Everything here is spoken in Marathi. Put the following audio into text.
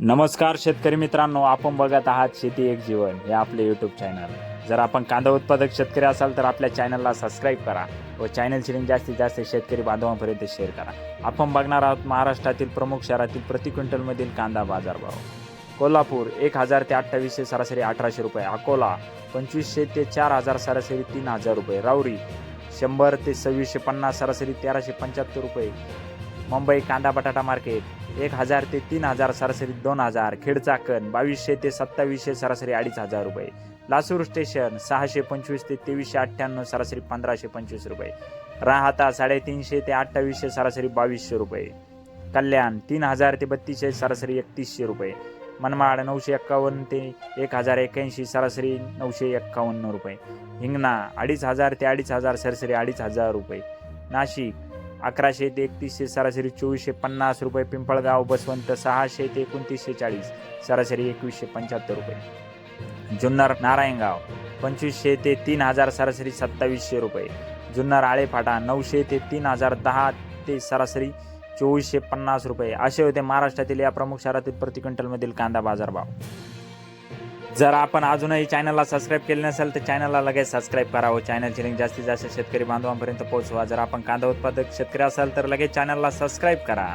नमस्कार शेतकरी मित्रांनो आपण बघत आहात शेती एक जीवन हे आपले यूट्यूब चॅनल जर आपण कांदा उत्पादक शेतकरी असाल तर आपल्या चॅनलला सबस्क्राईब करा व चॅनलची लिंक जास्तीत जास्त शेतकरी बांधवांपर्यंत शेअर करा. आपण बघणार आहोत महाराष्ट्रातील प्रमुख शहरातील प्रति क्विंटलमधील कांदा बाजारभाव. कोल्हापूर एक हजार ते अठ्ठावीसशे सरासरी अठराशे रुपये अकोला पंचवीसशे ते चार हजार सरासरी तीन हजार रुपये राऊरी शंभर ते सव्वीसशे पन्नास सरासरी तेराशे पंच्याहत्तर रुपये मुंबई कांदा बटाटा मार्केट एक हजार ते तीन हजार सरासरी दोन हजार. खेडचाकण बावीसशे ते सत्तावीसशे सरासरी अडीच हजार रुपये. लासूर स्टेशन सहाशे पंचवीस ते तेवीसशे अठ्ठ्याण्णव सरासरी पंधराशे पंचवीस रुपये. राहता साडेतीनशे ते अठ्ठावीसशे सरासरी बावीसशे रुपये. कल्याण तीन हजार ते बत्तीसशे सरासरी एकतीसशे रुपये. मनमाड नऊशे एक्कावन्न ते एक हजार एक्याऐंशी सरासरी नऊशे एक्कावन्न रुपये. हिंगणा अडीच हजार ते अडीच हजार सरासरी अडीच हजार रुपये. नाशिक अकराशे ते एकतीसशे सरासरी चोवीसशे पन्नास रुपये. पिंपळगाव बसवंत सहाशे ते एकोणतीसशे चाळीस सरासरी एकवीसशे पंच्याहत्तर रुपये. जुन्नर नारायणगाव पंचवीसशे ते तीन हजार सरासरी सत्तावीसशे रुपये. जुन्नर आळेफाटा नऊशे ते तीन हजार दहा ते सरासरी चोवीसशे पन्नास रुपये. असे होते महाराष्ट्रातील या प्रमुख शहरातील प्रति क्विंटलमधील कांदा बाजारभाव. जर आपण अजूनही चॅनलला सबस्क्राईब केले नसेल तर चॅनलला लगेच सबस्क्राईब करावं चॅनलची लिंक जास्तीत जास्त शेतकरी बांधवांपर्यंत पोहोचवा. जर आपण कांदा उत्पादक शेतकरी असाल तर लगेच चॅनलला सबस्क्राईब करा.